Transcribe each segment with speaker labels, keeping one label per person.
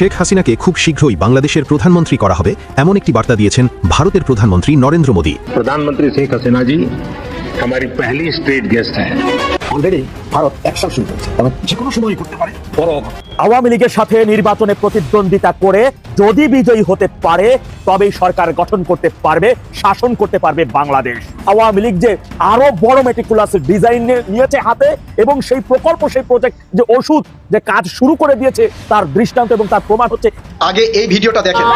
Speaker 1: শেখ হাসিনাকে খুব শীঘ্রই বাংলাদেশের প্রধানমন্ত্রী করা হবে এমন একটি বার্তা দিয়েছেন ভারতের প্রধানমন্ত্রী নরেন্দ্র মোদী
Speaker 2: प्रधानमंत्री शेख हसीना जी हमारी पहली स्टेट गेस्ट हैं
Speaker 3: অলরেডি ভারত অ্যাকশন শুরু করেছে এবং যে কোনো সময় করতে পারে বড় অঘটন।
Speaker 4: আওয়ামী লীগের সাথে নির্বাচনে প্রতিদ্বন্দ্বিতা করে যদি বিজয়ী হতে পারে, তবেই সরকার গঠন করতে পারবে, শাসন করতে পারবে বাংলাদেশ। আওয়ামী লীগ যে আরও বড় মেটিকুলাস ডিজাইন নিয়েছে হাতে এবং সেই প্রকল্প, সেই প্রজেক্ট যে ওষুধ, যে কাজ শুরু করে দিয়েছে, তার দৃষ্টান্ত এবং তার প্রমাণ হচ্ছে
Speaker 5: আগে এই ভিডিওটা দেখেন।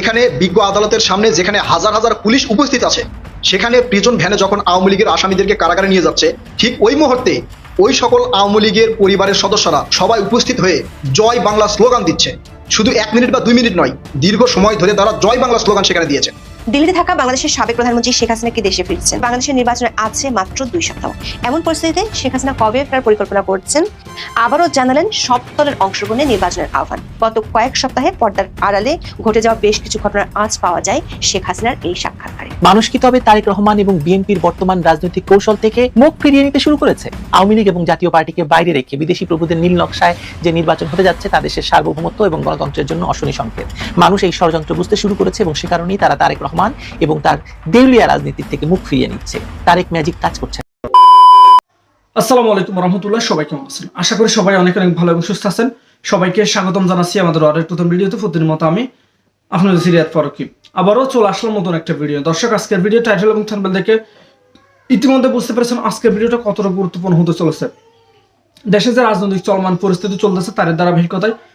Speaker 5: এখানে বিজ্ঞ আদালতের সামনে যেখানে হাজার হাজার পুলিশ উপস্থিত আছে, সেখানে প্রিজন ভ্যানে যখন আওয়ামী লীগের আসামিদেরকে কারাগারে নিয়ে যাচ্ছে, ঠিক ওই মুহূর্তে ওই সকল আওয়ামী লীগের পরিবারের সদস্যরা সবাই উপস্থিত হয়ে জয় বাংলা স্লোগান দিচ্ছে। শুধু এক মিনিট বা দুই মিনিট নয়, দীর্ঘ সময় ধরে তারা জয় বাংলা স্লোগান সেখানে দিয়েছে।
Speaker 6: দিল্লিতে থাকা বাংলাদেশের সাবেক প্রধানমন্ত্রী শেখ হাসিনা কি দেশে ফিরছেন? বাংলাদেশের নির্বাচনে আছে মাত্র দুই সপ্তাহ। এমন পরিস্থিতিতে শেখ হাসিনা কবে ফেরার পরিকল্পনা করছেন? আবারও জানালেন, সব দলের অংশগ্রহণে নির্বাচনের আহ্বান। গত কয়েক সপ্তাহে পর্দার আড়ালে ঘটে যাওয়া বেশ কিছু ঘটনার আঁচ পাওয়া যায় শেখ হাসিনার এই সাক্ষাৎকারে।
Speaker 7: মানুষ কি তবে তারেক রহমান এবং বিএনপির বর্তমান রাজনৈতিক কৌশল থেকে মুখ ফিরিয়ে নিতে শুরু করেছে? আওয়ামী লীগ এবং জাতীয় পার্টিকে বাইরে রেখে বিদেশি প্রভুদের নীল নকশায় যে নির্বাচন হতে যাচ্ছে তা দেশের সার্বভৌমত্ব এবং গণতন্ত্রের জন্য অশনি সংকেত। মানুষ এই ষড়যন্ত্র বুঝতে শুরু করেছে এবং সে কারণেই তারা তারেক রহমান এবং তার দেউলিয়া রাজনীতির থেকে মুখ ফিরিয়ে নিচ্ছে। তারেক ম্যাজিক কাজ করছে।
Speaker 8: আসসালামু আলাইকুম রহমতুল্লাহ সবাই কেমন আছেন? আশা করি সবাই অনেক অনেক ভালো এবং সুস্থ আছেন। সবাইকে স্বাগতম জানাচ্ছি আমাদের আরেক নতুন ভিডিওতে। প্রতিদিন মতো আমি আপনাদের সিরিয়াত ফারুকি। আবারও চলে আসলাম নতুন একটা ভিডিও। দর্শক, আজকের ভিডিও টাইটেল এবং থাম্বনেল দেখে ইতিমধ্যে বুঝতে পেরেছেন আজকের ভিডিওটা কতটা গুরুত্বপূর্ণ হতে চলেছে। দেশে যে রাজনৈতিক চলমান পরিস্থিতি চলতেছে তার ধারাবাহিকতায়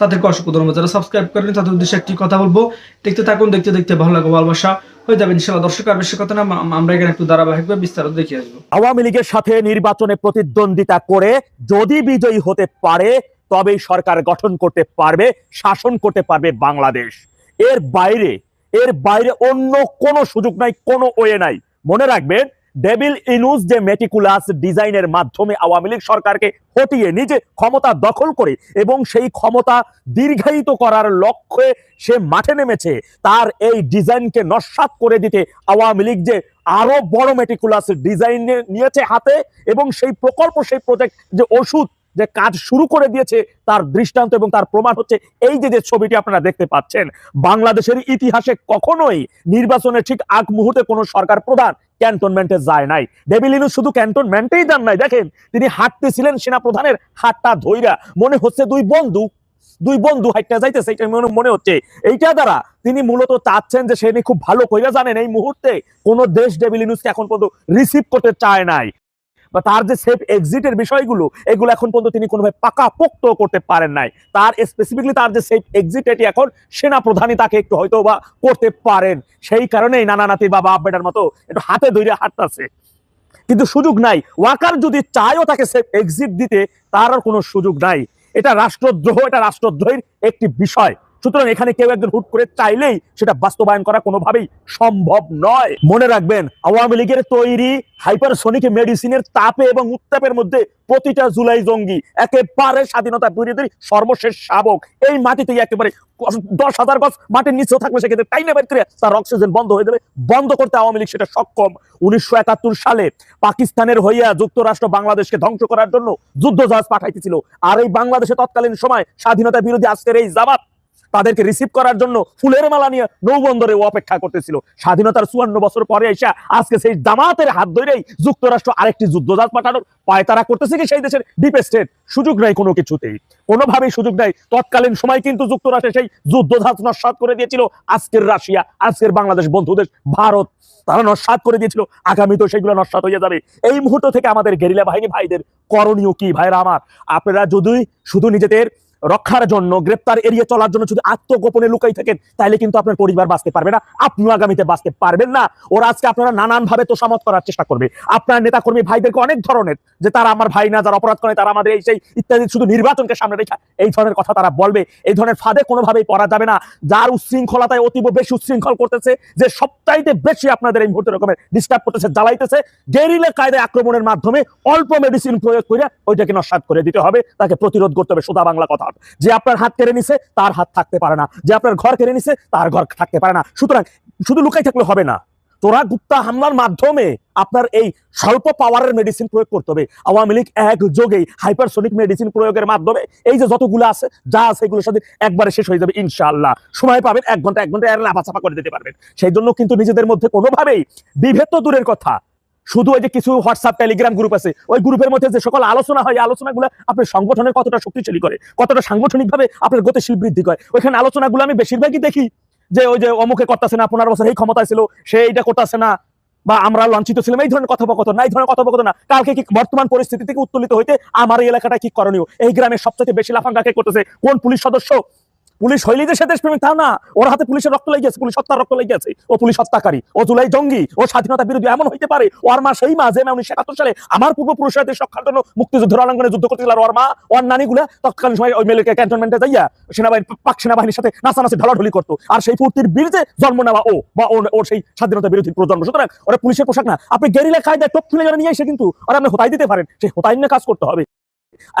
Speaker 8: তাদেরকে অসংখ্য ধন্যবাদ। যারা সাবস্ক্রাইব করেন তাদের উদ্দেশ্যে একটি কথা বলব। দেখতে থাকুন, দেখতে দেখতে ভালো লাগবে ভালোবাসা হয়ে যাবে ইনশাল্লাহ দর্শক, আর বেশি কথা না আমরা এখানে একটু বিস্তারিত দেখিয়ে আসব।
Speaker 4: আওয়ামী লীগের সাথে নির্বাচনে প্রতিদ্বন্দ্বিতা করে যদি বিজয়ী হতে পারে, তবেই সরকার গঠন করতে পারবে, শাসন করতে পারবে বাংলাদেশ। এর বাইরে এর বাইরে অন্য কোনো সুযোগ নাই, কোনো ওয়ে নাই। মনে রাখবেন ডেভিল ইনুস যে মেটিকুলাস ডিজাইনের মাধ্যমে আওয়ামী লীগ সরকারকে হটিয়ে নিজে ক্ষমতা দখল করে এবং সেই ক্ষমতা দীর্ঘায়িত করার লক্ষ্যে সে মাঠে নেমেছে, তার এই ডিজাইনকে নস্বাত করে দিতে আওয়ামী লীগ যে আরও বড় মেটিকুলাস ডিজাইন নিয়েছে হাতে এবং সেই প্রকল্প, সেই প্রজেক্ট যে ওষুধ যে কাজ শুরু করে দিয়েছে, তার দৃষ্টান্ত এবং তার প্রমাণ হচ্ছে এই যে যে ছবিটি আপনারা দেখতে পাচ্ছেন, বাংলাদেশের ইতিহাসে কখনোই নির্বাচনের ঠিক আগ মুহূর্তে কোনো সরকার প্রধান ক্যান্টনমেন্টে যায় নাই। ডেভিলিনু শুধু ক্যান্টনমেন্টেই যান নাই। দেখেন, তিনি হাঁটতেছিলেন সেনাপ্রধানের হাতটা ধইরা। মনে হচ্ছে দুই বন্ধু দুই বন্ধু হাইটটা যাইতেছে, এটা মনে- মনে হচ্ছে। এইটা দ্বারা তিনি মূলত চাচ্ছেন যে সে খুব ভালো কইরা জানেন এই মুহূর্তে কোন দেশ ডেভিলিনুসকে এখন পর্যন্ত রিসিভ করতে চায় নাই। বা তার যে সেফ এক্সিটের বিষয়গুলো, এগুলো এখন পর্যন্ত তিনি কোনোভাবে পাকা পোক্ত করতে পারেন নাই। তার স্পেসিফিকলি তার যে সেফ এক্সিট এটি এখন সেনা প্রধানই তাকে একটু হয়তো বা করতে পারেন। সেই কারণেই নানা নাতি বা বাপ বেটার মতো একটু হাতে ধরে হাঁটতেছে। কিন্তু সুযোগ নাই। ওয়াকার যদি চায়ও তাকে সেফ এক্সিট দিতে, তার আর কোনো সুযোগ নাই। এটা রাষ্ট্রদ্রোহ, এটা রাষ্ট্রদ্রোহের একটি বিষয়। সুতরাং এখানে কেউ একজন হুট করে চাইলেই সেটা বাস্তবায়ন করা কোনোভাবেই সম্ভব নয়। মনে রাখবেন, আওয়ামী লীগের তৈরি হাইপারসোনিক মেডিসিনের তাপে এবং উত্তাপের মধ্যে প্রতিটা জুলাই জঙ্গি একেবারে স্বাধীনতা বিরোধীদের সর্বশেষ শাবক। এই মাটিতে একেবারে দশ হাজার গজ মাটির নিচেও থাকবে সেক্ষেত্রে টাইনে বের করে? তার অক্সিজেন বন্ধ হয়ে যাবে, বন্ধ করতে আওয়ামী লীগ সেটা সক্ষম। উনিশশো একাত্তর সালে পাকিস্তানের হইয়া যুক্তরাষ্ট্র বাংলাদেশকে ধ্বংস করার জন্য যুদ্ধ জাহাজ পাঠাইতেছিল। আর এই বাংলাদেশে তৎকালীন সময় স্বাধীনতা বিরোধী আজকের এই জামাত তাদেরকে রিসিভ করার জন্য ফুলের মালা নিয়ে নৌবন্দরে অপেক্ষা করতেছিল। স্বাধীনতার চুয়ান্ন বছর পরে এসে আজকে সেই জামাতের হাত ধরেই যুক্তরাষ্ট্র আরেকটি যুদ্ধজাহাজ পাঠানোর পায়তারা করতেছে কি সেই দেশের ডিপ স্টেট সুযোগ নাই কোনো কিছুতেই। কোনোভাবেই সুযোগ নাই। তৎকালীন সময় কিন্তু যুক্তরাষ্ট্রে সেই যুদ্ধজাহাজ নস্বাত করে দিয়েছিল। আজকের রাশিয়া, আজকের বাংলাদেশ বন্ধু দেশ ভারত, তারা নস্বাত করে দিয়েছিল। আগামী তো সেগুলো নস্বাত হয়ে যাবে। এই মুহূর্ত থেকে আমাদের গেরিলা বাহিনী, ভাইদের করণীয় কি? ভাইরা আমার, আপনারা যদি শুধু নিজেদের রক্ষার জন্য, গ্রেপ্তার এড়িয়ে চলার জন্য যদি আত্মগোপনে লুকাই থাকেন তাহলে কিন্তু আপনার পরিবার বাঁচতে পারবে না। আপনিও আগামীতে বাঁচতে পারবেন না। ওরা আজকে আপনারা নানান ভাবে তোষামত করার চেষ্টা করবে। আপনার নেতা কর্মী ভাইদেরকে অনেক ধরনের, যে তারা আমার ভাই না, যারা অপরাধ করে, তারা আমাদের এই সেই ইত্যাদি শুধু নির্বাচনকে সামনে রেখে এই ধরনের কথা তারা বলবে। এই ধরনের ফাঁদে কোনোভাবেই পড়া যাবে না। যার উচ্ছৃঙ্খলতায় অতীব বেশি উচ্ছৃঙ্খল করতেছে, যে সবচাইতে বেশি আপনাদের এই মুহূর্তে রকমের ডিস্টার্ব করতেছে, জ্বালাইতেছে, গেরিলে কায়দায় আক্রমণের মাধ্যমে অল্প মেডিসিন প্রয়োগ করে ওইটাকে নস্বাত করে দিতে হবে। তাকে প্রতিরোধ করতে হবে। সোজা বাংলা কথা। যে আপনার হাত কেড়ে নিছে, তার হাত থাকতে পারে না। যে আপনার ঘর কেড়ে নিছে, তার ঘর থাকতে পারে না। সুতরাং শুধু লুকাই থাকলে হবে না। তোরা গুপ্তা হামলার মাধ্যমে আপনার এই স্বল্প পাওয়ারের মেডিসিন প্রয়োগ করতে হবে। আওয়ামী লীগ এক যোগেই হাইপারসোনিক মেডিসিন প্রয়োগের মাধ্যমে এই যে যতগুলো আছে, যা আছে এগুলোর সাথে একবারে শেষ হয়ে যাবে, ইনশাআল্লাহ। সময় পাবেন, এক ঘণ্টা এক ঘণ্টা এর লাফাচাপা করে দিতে পারবেন। সেই জন্য কিন্তু নিজেদের মধ্যে কোনোভাবেই বিভেদ তো দূরের কথা। শুধু ওই যে কিছু হোয়াটসঅ্যাপ টেলিগ্রাম গ্রুপ আছে, ওই গ্রুপের মধ্যে যে সকল আলোচনা হয় আলোচনাগুলো আপনার সংগঠনের কতটা শক্তিশালী করে, কতটা সাংগঠনিকভাবে আপনার গতিশীল বৃদ্ধি করে। ওইখানে আলোচনাগুলো আমি বেশিরভাগই দেখি যে ওই যে অমুকে করতেছে না, পনেরো বছর এই ক্ষমতায় ছিল, সে এইটা করতেছে না, বা আমরা লাঞ্ছিত ছিলাম, এই ধরনের কথোপকথন, না, এই ধরনের কথোপকথন না। কালকে কি বর্তমান পরিস্থিতি থেকে উত্তোলিত হইতে আমার এই এলাকাটা কি করণীয়? এই গ্রামের সবচেয়ে বেশি লাফাঙ্গা কে করতেছে? কোন পুলিশ সদস্য? পুলিশ যে সে দেশপ্রেমিক তা না। ওর হাতে পুলিশের রক্ত লেগে গেছে, পুলিশ হত্যার রক্ত লেগে গেছে। ও পুলিশ হত্যাকারী, ও জুলাই জঙ্গি, ও স্বাধীনতা বিরোধী, এমন হইতে পারে। ওর মা সেই মা যে উনিশশো একাত্তর সালে আমার পূর্বপুরুষরা দেশ রক্ষার জন্য মুক্তিযুদ্ধ রণাঙ্গনে যুদ্ধ আর ওর মা, ওর নানিগুলা তৎকালীন সময় ওই মেলেকে ক্যান্টনমেন্টে যাইয়া সেনাবাহিনী, পাক সেনাবাহিনীর সাথে নাচানাচি, ঢলাঢলি করতো। আর সেই ফুর্তির বীরতে জন্ম নেওয়া ও, বা ওর- সেই স্বাধীনতা বিরোধী প্রজন্ম। সুতরাং ওরা পুলিশের পোশাক না। আপনি গেরিলা কায়দায় টপ খুলে নিয়ে এসে কিন্তু ওরা আপনি হোতাই দিতে পারেন। সেই হোতাই নিয়ে কাজ করতে হবে।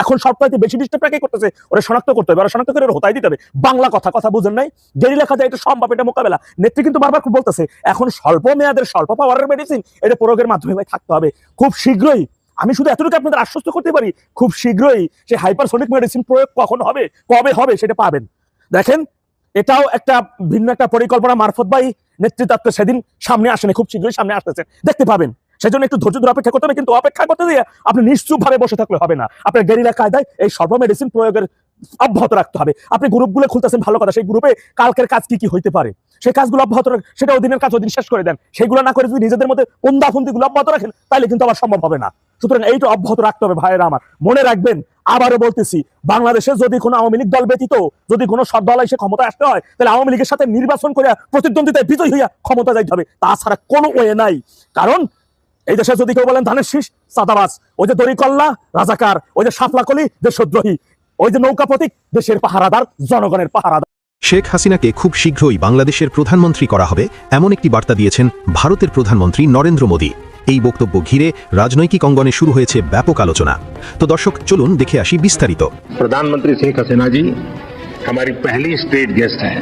Speaker 4: এখন সবচাইতে বেশি ডিস্টার্ব কাকে করতেছে? ওরা শনাক্ত করতে হবে। ওরা শনাক্ত করে হোতাই দিতে হবে। বাংলা কথা কথা বুঝেন নাই? গেরি লেখা যায়, এটা সম্ভব এটা মোকাবেলা। নেত্রী কিন্তু বারবার খুব বলতেছে, এখন স্বল্প মেয়াদের, স্বল্প পাওয়ারের মেডিসিন এটা প্রয়োগের মাধ্যমে থাকতে হবে। খুব শীঘ্রই, আমি শুধু এতটুকু আপনাদের আশ্বস্ত করতে পারি, খুব শীঘ্রই সে হাইপারসোনিক মেডিসিন প্রয়োগ কখন হবে, কবে হবে সেটা পাবেন। দেখেন, এটাও একটা ভিন্ন একটা পরিকল্পনা মারফত বাই নেতৃত্ব সেদিন সামনে আসেনি, খুব শীঘ্রই সামনে আসতেছে। দেখতে পাবেন। সেজন্য একটু ধৈর্য ধরে অপেক্ষা করতে হবে, কিন্তু অপেক্ষা করতে দিয়ে আপনি নিশ্চুপ ভাবে বসে থাকলে হবে না। আপনার গেরিলা কায়দায় এই সর্ব মেডিসিন প্রয়োগের অব্যাহত রাখতে হবে। আপনি গ্রুপগুলো খুলতেছেন, ভালো কথা, সেই গ্রুপে কালকের কাজ কি কি হইতে পারে? সেই কাজগুলো অব্যাহত রাখ, সেটা ওদিনের কাজ ওদিন শেষ করে দেন। সেগুলো না করে যদি নিজেদের মধ্যে পন্দা গুলো অব্যাহত রাখেন তাহলে কিন্তু আবার সম্ভব হবে না। সুতরাং এইটা অব্যাহত রাখতে হবে, ভাইয়েরা আমার। মনে রাখবেন, আবারও বলতেছি, বাংলাদেশে যদি কোনো আওয়ামী লীগ দল ব্যতীত, যদি কোনো সব দল এসে ক্ষমতা আসতে হয়, তাহলে আওয়ামী লীগের সাথে নির্বাচন করে প্রতিদ্বন্দ্বিতায় বিজয় হইয়া ক্ষমতা যাইতে হবে। তাছাড়া কোনো ওয়ে নাই। কারণ এই দেশে যদি কেউ বলেন ধানের শীষ সাদাবাস ওই যে দরিকল্লা রাজাকার ওই যে সাফলাকলি দেশদ্রোহী ওই যে নৌকা প্রতীক দেশের পাহারাদার জনগণের পাহারাদার
Speaker 1: শেখ হাসিনাকে খুব শীঘ্রই বাংলাদেশের প্রধানমন্ত্রী করা হবে এমন একটি বার্তা দিয়েছেন ভারতের প্রধানমন্ত্রী নরেন্দ্র মোদী এই বক্তব্য ঘিরে রাজনৈতিক অঙ্গনে শুরু হয়েছে ব্যাপক আলোচনা তো দর্শক চলুন দেখে আসি বিস্তারিত
Speaker 2: प्रधानमंत्री शेख हसीना जी हमारी पहली स्टेट गेस्ट हैं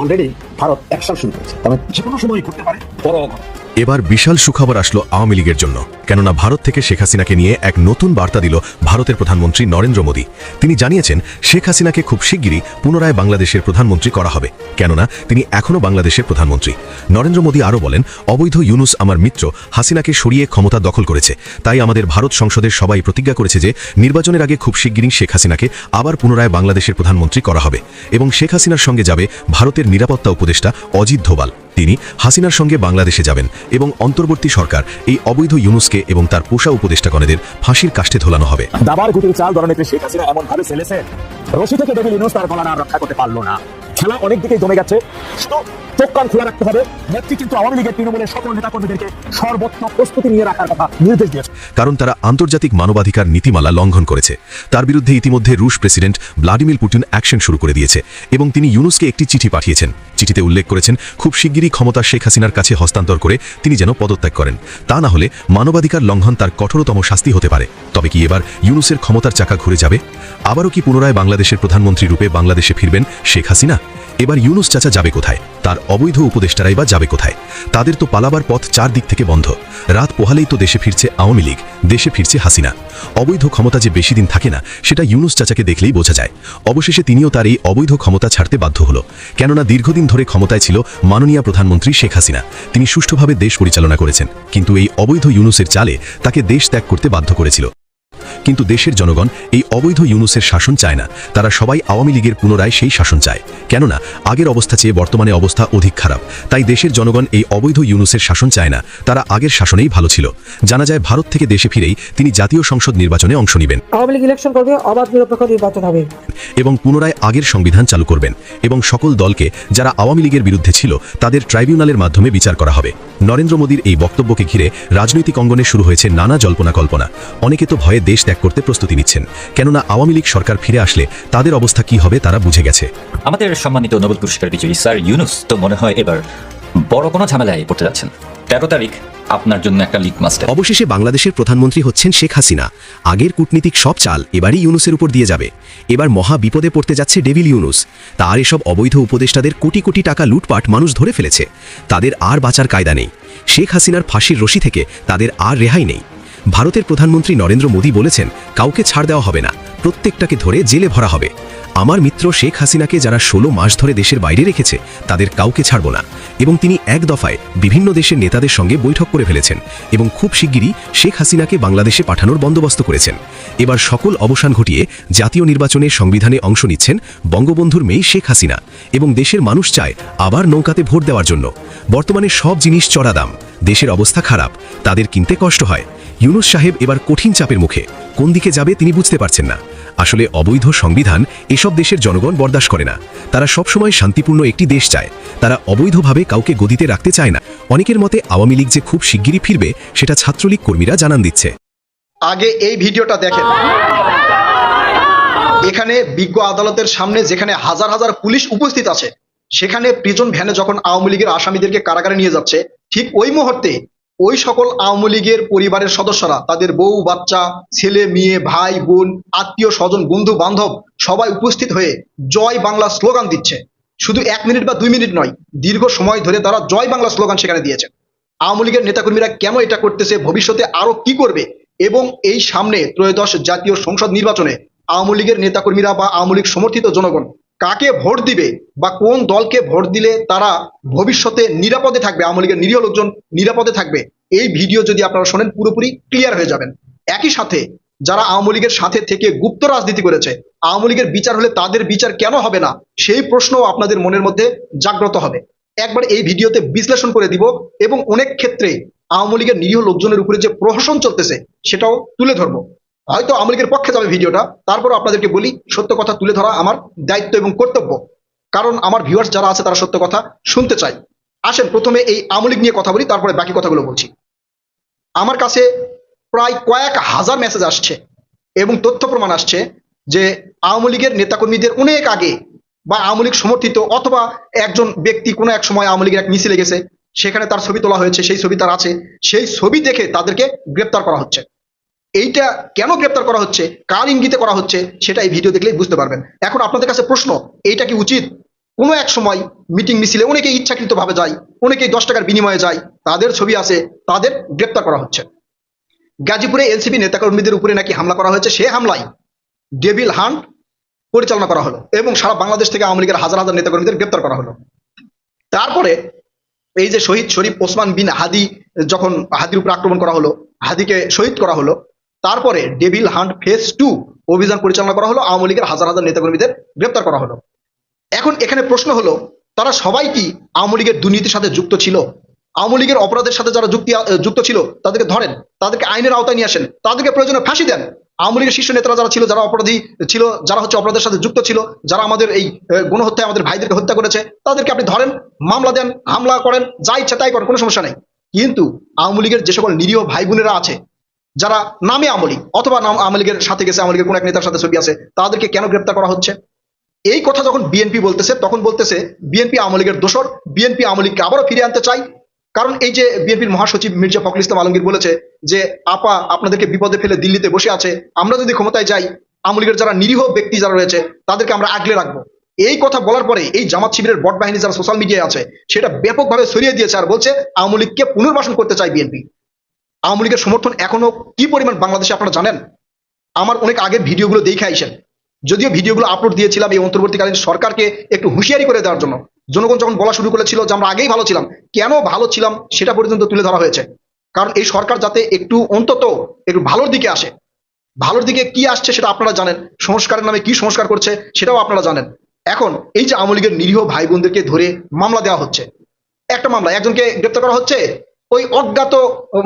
Speaker 3: অলরেডি ভারত অ্যাকশন শুরু করেছে তবে যে কোনো সময় করতে পারে বড় ঘটনা।
Speaker 9: এবার বিশাল সুখবর আসলো আওয়ামী লীগের জন্য, কেননা ভারত থেকে শেখ হাসিনাকে নিয়ে এক নতুন বার্তা দিল ভারতের প্রধানমন্ত্রী নরেন্দ্র মোদী। তিনি জানিয়েছেন, শেখ হাসিনাকে খুব শিগগিরই পুনরায় বাংলাদেশের প্রধানমন্ত্রী করা হবে, কেননা তিনি এখনও বাংলাদেশের প্রধানমন্ত্রী। নরেন্দ্র মোদী আরও বলেন, অবৈধ ইউনুস আমার মিত্র, হাসিনাকে সরিয়ে ক্ষমতা দখল করেছে। তাই আমাদের ভারত সংসদের সবাই প্রতিজ্ঞা করেছে যে নির্বাচনের আগে খুব শিগগিরই শেখ হাসিনাকে আবার পুনরায় বাংলাদেশের প্রধানমন্ত্রী করা হবে এবং শেখ হাসিনার সঙ্গে যাবে ভারতের নিরাপত্তা উপদেষ্টা অজিত ধোবাল। তিনি হাসিনার সঙ্গে বাংলাদেশে যাবেন এবং অন্তর্বর্তী সরকার এই অবৈধ ইউনুসকে এবং তার পোষা উপদেষ্টাগণেদের ফাঁসির কাষ্টে ধোলানো হবে।
Speaker 4: দাবার গুটির চাল দরনেত্রী শেখ হাসিনা এমন ভাবে ফেলেছেন। রশি থেকে ডেভিল ইউনুস তার গলা রক্ষা করতে পারল না। খেলা অনেক দিকে জমে গেছে। চোখ কান খোলা রাখতে হবে। নেত্রী কিন্তু আওয়ামী লীগের তৃণমূলের সকল নেতাকর্মীদেরকে সর্বোচ্চ প্রস্তুতি নিয়ে রাখার কথা নির্দেশ দিয়েছে।
Speaker 9: কারণ তারা আন্তর্জাতিক মানবাধিকার নীতিমালা লঙ্ঘন করেছে। তার বিরুদ্ধে ইতিমধ্যে রুশ প্রেসিডেন্ট ভ্লাদিমির পুটিন অ্যাকশন শুরু করে দিয়েছে এবং তিনি ইউনুসকে একটি চিঠি পাঠিয়েছেন। চিঠিতে উল্লেখ করেছেন, খুব শিগগিরই ক্ষমতা শেখ হাসিনার কাছে হস্তান্তর করে তিনি যেন পদত্যাগ করেন। তা না হলে মানবাধিকার লঙ্ঘন তার কঠোরতম শাস্তি হতে পারে। তবে কি এবার ইউনুসের ক্ষমতার চাকা ঘুরে যাবে? আবারও কি পুনরায় বাংলাদেশের প্রধানমন্ত্রী রূপে বাংলাদেশে ফিরবেন শেখ হাসিনা? এবার ইউনুস চাচা যাবে কোথায়? তার অবৈধ উপদেষ্টারাই বা যাবে কোথায়? তাদের তো পালাবার পথ চার দিক থেকে বন্ধ। রাত পোহালেই তো দেশে ফিরছে আওয়ামী লীগ, দেশে ফিরছে হাসিনা। অবৈধ ক্ষমতা যে বেশি দিন থাকে না, সেটা ইউনুস চাচাকে দেখলেই বোঝা যায়। অবশেষে তিনিও তার এই অবৈধ ক্ষমতা ছাড়তে বাধ্য হলো। কেননা দীর্ঘদিন ধরে ক্ষমতায় ছিল মাননীয় প্রধানমন্ত্রী শেখ হাসিনা। তিনি সুষ্ঠুভাবে দেশ পরিচালনা করেছেন। কিন্তু এই অবৈধ ইউনুসের চালে তাকে দেশ ত্যাগ করতে বাধ্য করেছিল। কিন্তু দেশের জনগণ এই অবৈধ ইউনুসের শাসন চায় না। তারা সবাই আওয়ামী লীগের পুনরায় সেই শাসন চায়। কেননা আগের অবস্থা চেয়ে বর্তমানে অবস্থা অধিক খারাপ। তাই দেশের জনগণ এই অবৈধ ইউনুসের শাসন চায় না। তারা আগের শাসনেই ভালো ছিল। জানা যায় ভারত থেকে দেশে ফিরেই তিনি জাতীয় সংসদ নির্বাচনে অংশ নেবেন।
Speaker 10: আওয়ামী লীগ ইলেকশন করবে অবাধ নিরপেক্ষ নির্বাচন হবে।
Speaker 9: এবং পুনরায় আগের সংবিধান চালু করবেন। এবং সকল দলকে যারা আওয়ামী লীগের বিরুদ্ধে ছিল তাদের ট্রাইব্যুনালের মাধ্যমে বিচার করা হবে। নরেন্দ্র মোদীর এই বক্তব্যকে ঘিরে রাজনৈতিক অঙ্গনে শুরু হয়েছে নানা জল্পনা কল্পনা। অনেকে তো ভয়ে দেশ ত্যাগ করতে প্রস্তুতি নিচ্ছেন। কেননা আওয়ামী লীগ সরকার ফিরে আসলে তাদের অবস্থা কি হবে তারা বুঝে গেছে।
Speaker 11: আমাদের সম্মানিত নোবেল পুরস্কার বিজয়ী স্যার ইউনুস তো মনে হয় এবার বড় কোনো ঝামেলায় পড়তে যাচ্ছেন। তেরো তারিখ আপনার জন্য একটা লিগ মাস্টার
Speaker 1: অবশেষে বাংলাদেশের প্রধানমন্ত্রী হচ্ছেন শেখ হাসিনা। আগের কূটনীতিক সব চাল এবারই ইউনুসের উপর দিয়ে যাবে। এবার মহা বিপদে পড়তে যাচ্ছে ডেভিল ইউনুস। তার এসব অবৈধ উপদেষ্টাদের কোটি কোটি টাকা লুটপাট মানুষ ধরে ফেলেছে। তাদের আর বাঁচার কায়দা নেই। শেখ হাসিনার ফাঁসির রশি থেকে তাদের আর রেহাই নেই। ভারতের প্রধানমন্ত্রী নরেন্দ্র মোদী বলেছেন, কাউকে ছাড় দেওয়া হবে না। প্রত্যেকটাকে ধরে জেলে ভরা হবে। আমার মিত্র শেখ হাসিনাকে যারা ষোলো মাস ধরে দেশের বাইরে রেখেছে, তাদের কাউকে ছাড়ব না। এবং তিনি এক দফায় বিভিন্ন দেশের নেতাদের সঙ্গে বৈঠক করে ফেলেছেন এবং খুব শিগগিরই শেখ হাসিনাকে বাংলাদেশে পাঠানোর বন্দোবস্ত করেছেন। এবার সকল অবসান ঘটিয়ে জাতীয় নির্বাচনে সংবিধানে অংশ নিচ্ছেন বঙ্গবন্ধুর মেয়ে শেখ হাসিনা এবং দেশের মানুষ চায় আবার নৌকাতে ভোট দেওয়ার জন্য। বর্তমানে সব জিনিস চড়া দাম, দেশের অবস্থা খারাপ, তাদের কিনতে কষ্ট হয়। ইউনুস সাহেব এবার কঠিন চাপের মুখে, কোন দিকে যাবে তিনি বুঝতে পারছেন না। আসলে অবৈধ সংবিধান এসব দেশের জনগণ বরদাস্ত করে না। তারা সবসময় শান্তিপূর্ণ একটি দেশ চায়। তারা অবৈধভাবে কাউকে গদিতে রাখতে চায় না। অনেকের মতে আওয়ামী লীগ যে খুব শিগগিরই ফিরবে, সেটা ছাত্রলীগ কর্মীরা জানান দিচ্ছে।
Speaker 5: আগে এই ভিডিওটা দেখেন। এখানে বিজ্ঞ আদালতের সামনে যেখানে হাজার হাজার পুলিশ উপস্থিত আছে, সেখানে প্রিজন ভ্যানে যখন আওয়ামী লীগের আসামিদেরকে কারাগারে নিয়ে যাচ্ছে, ঠিক ওই মুহূর্তে ওই সকল আওয়ামী লীগের পরিবারের সদস্যরা, তাদের বউ, বাচ্চা, ছেলে, মেয়ে, ভাই, বোন, আত্মীয় স্বজন, বন্ধু, বান্ধব, সবাই উপস্থিত হয়ে জয় বাংলা স্লোগান দিচ্ছে। শুধু এক মিনিট বা দুই মিনিট নয়, দীর্ঘ সময় ধরে তারা জয় বাংলা স্লোগান সেখানে দিয়েছে। আওয়ামী লীগের নেতাকর্মীরা কেন এটা করতেছে, ভবিষ্যতে আরও কি করবে? এবং এই সামনে ত্রয়োদশ জাতীয় সংসদ নির্বাচনে আওয়ামী লীগের নেতাকর্মীরা বা আওয়ামী লীগ সমর্থিত জনগণ কাকে ভোট দিবে বা কোন দলকে ভোট দিলে তারা ভবিষ্যতে নিরাপদে থাকবে, আওয়ামী লীগের নিরীহ লোকজন নিরাপদে থাকবে, এই ভিডিও যদি আপনারা শোনেন পুরোপুরি ক্লিয়ার হয়ে যাবেন। একই সাথে যারা আওয়ামী লীগের সাথে থেকে গুপ্ত রাজনীতি করেছে, আওয়ামী লীগের বিচার হলে তাদের বিচার কেন হবে না, সেই প্রশ্নও আপনাদের মনের মধ্যে জাগ্রত হবে। একবার এই ভিডিওতে বিশ্লেষণ করে দিব এবং অনেক ক্ষেত্রে আওয়ামী লীগের নিরীহ লোকজনের উপরে যে প্রহসন চলতেছে, সেটাও তুলে ধরবো। হয়তো আওয়ামী লীগের পক্ষে যাবে ভিডিওটা তারপর আপনাদেরকে বলি, সত্য কথা তুলে ধরা আমার দায়িত্ব এবং কর্তব্য। কারণ আমার ভিউয়ার্স যারা আছে তারা সত্য কথা শুনতে চাই আসেন প্রথমে এই আওয়ামী লীগ নিয়ে কথা বলি, তারপরে বাকি কথাগুলো বলছি। আমার কাছে প্রায় কয়েক হাজার মেসেজ আসছে এবং তথ্য প্রমাণ আসছে যে আওয়ামী লীগের নেতাকর্মীদের অনেক আগে বা আওয়ামী লীগ সমর্থিত অথবা একজন ব্যক্তি কোনো এক সময় আওয়ামী লীগের এক মিছিলে গেছে, সেখানে তার ছবি তোলা হয়েছে, সেই ছবি তার আছে, সেই ছবি দেখে তাদেরকে গ্রেপ্তার করা হচ্ছে। এইটা কেন গ্রেপ্তার করা হচ্ছে? কার ইঙ্গিতে করা হচ্ছে? সেটা এই ভিডিও দেখলেই বুঝতে পারবেন। এখন আপনাদের কাছে প্রশ্ন, এইটা কি উচিত? কোনো এক সময় মিটিং মিছিলে অনেকেই ইচ্ছাকৃত ভাবে যায়, অনেকেই দশ টাকার বিনিময়ে যায়, তাদের ছবি আছে, তাদের গ্রেপ্তার করা হচ্ছে। গাজীপুরে এলসিপি নেতাকর্মীদের উপরে নাকি হামলা করা হয়েছে? সে হামলায় ডেভিল হান্ট পরিচালনা করা হলো এবং সারা বাংলাদেশ থেকে আওয়ামী লীগের হাজার হাজার নেতাকর্মীদের গ্রেপ্তার করা হলো। তারপরে এই যে শহীদ শরীফ ওসমান বিন হাদি যখন হাদির উপর আক্রমণ করা হলো, হাদিকে শহীদ করা হলো তারপরে ডেভিল হান্ট ফেস টু অভিযান পরিচালনা করা হলো, আওয়ামী লীগের হাজার হাজার নেতাকর্মীদের গ্রেপ্তার করা হলো। এখন এখানে প্রশ্ন হলো, তারা সবাই কি আওয়ামী লীগের দুর্নীতির সাথে যুক্ত ছিল? আওয়ামী লীগের অপরাধের সাথে যারা যুক্তি যুক্ত ছিল, তাদেরকে ধরেন, তাদেরকে আইনের আওতায় নিয়ে আসেন, তাদেরকে প্রয়োজনে ফাঁসি দেন। আওয়ামী লীগের শীর্ষ নেতারা যারা ছিল, যারা অপরাধী ছিল, যারা হচ্ছে অপরাধের সাথে যুক্ত ছিল, যারা আমাদের এই গণহত্যায় আমাদের ভাইদেরকে হত্যা করেছে, তাদেরকে আপনি ধরেন, মামলা দেন, হামলা করেন, যা ইচ্ছা তাই করেন, কোনো সমস্যা নেই। কিন্তু আওয়ামী লীগের যে সকল নিরীহ ভাই বোনেরা আছে যারা নামে আওয়ামী লীগ অথবা নাম আওয়ামী লীগের সাথে গেছে আওয়ামী লীগের কোনো এক নেতার সাথে ছবি আছে, তাদেরকে কেন গ্রেপ্তার করা হচ্ছে? এই কথা যখন বিএনপি বলতেছে, তখন বলতেছে বিএনপি আওয়ামী লীগের দোষর বিএনপি আওয়ামী লীগকে আবারও ফিরিয়ে আনতে চাই। কারণ এই যে বিএনপির মহাসচিব মির্জা ফখরুল ইসলাম আলমগীর বলেছে যে, আপা, আপনাদেরকে বিপদে ফেলে দিল্লিতে বসে আছে, আমরা যদি ক্ষমতায় যাই আওয়ামী লীগের যারা নিরীহ ব্যক্তি যারা রয়েছে, তাদেরকে আমরা আগলে রাখব। এই কথা বলার পরে এই জামাত শিবিরের বট বাহিনী যারা সোশ্যাল মিডিয়ায় আছে, সেটা ব্যাপকভাবে ছড়িয়ে দিয়েছে আর বলছে আওয়ামী লীগকে পুনর্বাসন করতে চায় বিএনপি আওয়ামী লীগের সমর্থন এখনও কি পরিমাণ বাংলাদেশে আপনারা জানেন? আমার অনেক আগে ভিডিওগুলো দেখে আইসেন। যদিও ভিডিওগুলো আপলোড দিয়েছিলাম এই অন্তর্বর্তীকালীন সরকারকে একটু হুঁশিয়ারি করে দেওয়ার জন্য। জনগণ যখন বলা শুরু করেছিল যে আমরা আগেই ভালো ছিলাম, কেন ভালো ছিলাম সেটা পর্যন্ত তুলে ধরা হয়েছে। কারণ এই সরকার যাতে একটু অন্তত একটু ভালোর দিকে আসে। ভালোর দিকে কি আসছে সেটা আপনারা জানেন, সংস্কারের নামে কি সংস্কার করছে সেটাও আপনারা জানেন। এখন এই যে আওয়ামী লীগের নিরীহ ভাই বোনদেরকে ধরে মামলা দেওয়া হচ্ছে। একটা মামলা একজনকে গ্রেপ্তার করা হচ্ছে ওই অজ্ঞাত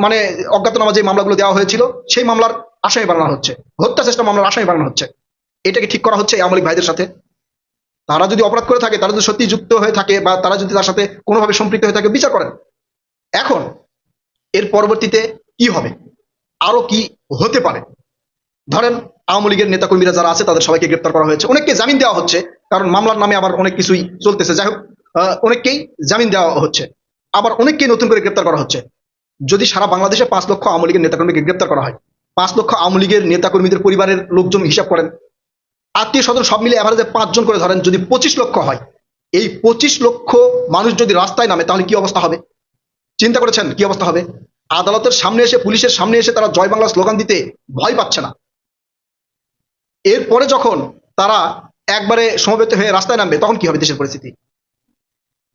Speaker 5: মানে অজ্ঞাতনামা যে মামলাগুলো দেওয়া হয়েছিল, সেই মামলার আসামি বানানো হচ্ছে। হত্যা চেষ্টা মামলার আসামি বানানো হচ্ছে। এটাকে ঠিক করা হচ্ছে লীগ ভাইদের সাথে। তারা যদি অপরাধ করে থাকে, তারা যদি সত্যি যুক্ত হয়ে থাকে বা তারা যদি তার সাথে কোনোভাবে সম্পৃক্ত হয়ে থাকে, বিচার করেন। এখন এর পরবর্তীতে কি হবে? আরও কি হতে পারে? ধরেন আওয়ামী লীগের নেতাকর্মীরা যারা আছে, তাদের সবাইকে গ্রেপ্তার করা হয়েছে। অনেককে জামিন দেওয়া হচ্ছে, কারণ মামলার নামে আবার অনেক কিছুই চলতেছে। যাই হোক অনেককেই জামিন দেওয়া হচ্ছে। আবার অনেককেই নতুন করে গ্রেপ্তার করা হচ্ছে। যদি সারা বাংলাদেশে পাঁচ লক্ষ আওয়ামী লীগের নেতাকর্মীকে গ্রেপ্তার করা হয়, পাঁচ লক্ষ আওয়ামী লীগের নেতাকর্মীদের পরিবারের লোকজন হিসাব করেন, আত্মীয় স্বজন সব মিলে এভারেজে পাঁচজন করে ধরেন, যদি পঁচিশ লক্ষ হয়, এই পঁচিশ লক্ষ মানুষ যদি রাস্তায় নামে, তাহলে কি অবস্থা হবে? চিন্তা করেছেন? কি অবস্থা হবে? আদালতের সামনে এসে, পুলিশের সামনে এসে তারা জয় বাংলা স্লোগান দিতে ভয় পাচ্ছে না। এরপরে যখন তারা একবারে সমবেত হয়ে রাস্তায় নামবে, তখন কি হবে দেশের পরিস্থিতি?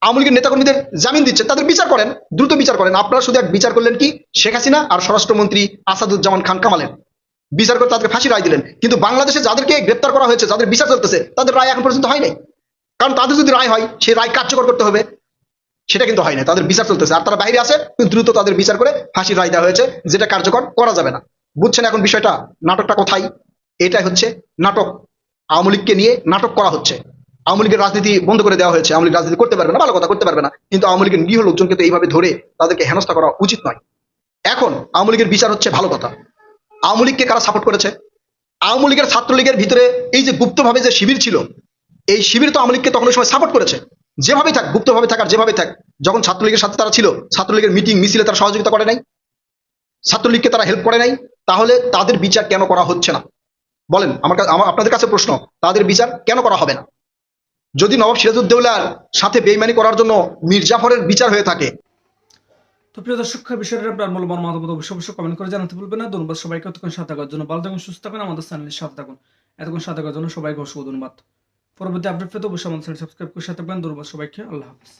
Speaker 5: আওয়ামী লীগের নেতাকর্মীদের জামিন দিচ্ছেন, তাদের বিচার করেন, দ্রুত বিচার করেন। আপনারা শুধু এক বিচার করলেন কি? শেখ হাসিনা আর স্বরাষ্ট্রমন্ত্রী আসাদুজ্জামান খান কামালের বিচার করে তাদেরকে ফাঁসি রায় দিলেন। কিন্তু বাংলাদেশে যাদেরকে গ্রেপ্তার করা হয়েছে, যাদের বিচার চলতেছে, তাদের রায় এখন পর্যন্ত হয়নি কারণ তাদের যদি রায় হয়, সেই রায় কার্যকর করতে হবে। সেটা কিন্তু হয় না তাদের বিচার চলতেছে। আর তারা বাইরে আছে, কিন্তু দ্রুত তাদের বিচার করে ফাঁসির রায় দেওয়া হয়েছে, যেটা কার্যকর করা যাবে না। বুঝছেন এখন বিষয়টা, নাটকটা কোথায়? এটাই হচ্ছে নাটক। আওয়ামী লীগকে নিয়ে নাটক করা হচ্ছে। আওয়ামী লীগের রাজনীতি বন্ধ করে দেওয়া হয়েছে, আওয়ামী রাজনীতি করতে পারবে না, ভালো কথা করতে পারবে না। কিন্তু আওয়ামী লীগের নিরীহ লোকজনকে তো এইভাবে ধরে তাদেরকে হেনস্থা করা উচিত নয়। এখন আওয়ামী লীগের বিচার হচ্ছে ভালো কথা। আওয়ামী লীগকে কারা সাপোর্ট করেছে? আওয়ামী লীগের ছাত্রলীগের ভিতরে এই যে গুপ্তভাবে যে শিবির ছিল, এই শিবির তো আওয়ামী লীগকে তখন সময় সাপোর্ট করেছে। যেভাবে থাক, গুপ্তভাবে থাক আর যেভাবে থাক, যখন ছাত্রলীগের সাথে তারা ছিল, ছাত্রলীগের মিটিং মিছিলে তারা সহযোগিতা করে নাই। ছাত্রলীগকে তারা হেল্প করে নাই। তাহলে তাদের বিচার কেন করা হচ্ছে না? বলেন আমার, আপনাদের কাছে প্রশ্ন, তাদের বিচার কেন করা হবে না? যদি নবাব সিরাজউদ্দৌলার সাথে বেইমানি করার জন্য মির্জাফরের বিচার হয়ে থাকে।
Speaker 8: তো প্রিয় দর্শক বিষয়টা আপনার মূল্যবান মতামত অবশ্যই অবশ্যই কমেন্ট করে জানাতে ভুলবেন না। ধন্যবাদ সবাইকে। এতক্ষণ সাথে থাকার জন্য ভালো থাকুন, সুস্থ থাকুন, আমাদের চ্যানেলের সাথে থাকুন। এতক্ষণ সাথে থাকার জন্য সবাইকে অসংখ্য ধন্যবাদ। পরবর্তী আপডেট পেতে অবশ্যই আমাদের চ্যানেল সাবস্ক্রাইব করে সাথে থাকবেন। ধন্যবাদ সবাইকে। আল্লাহ হাফিজ।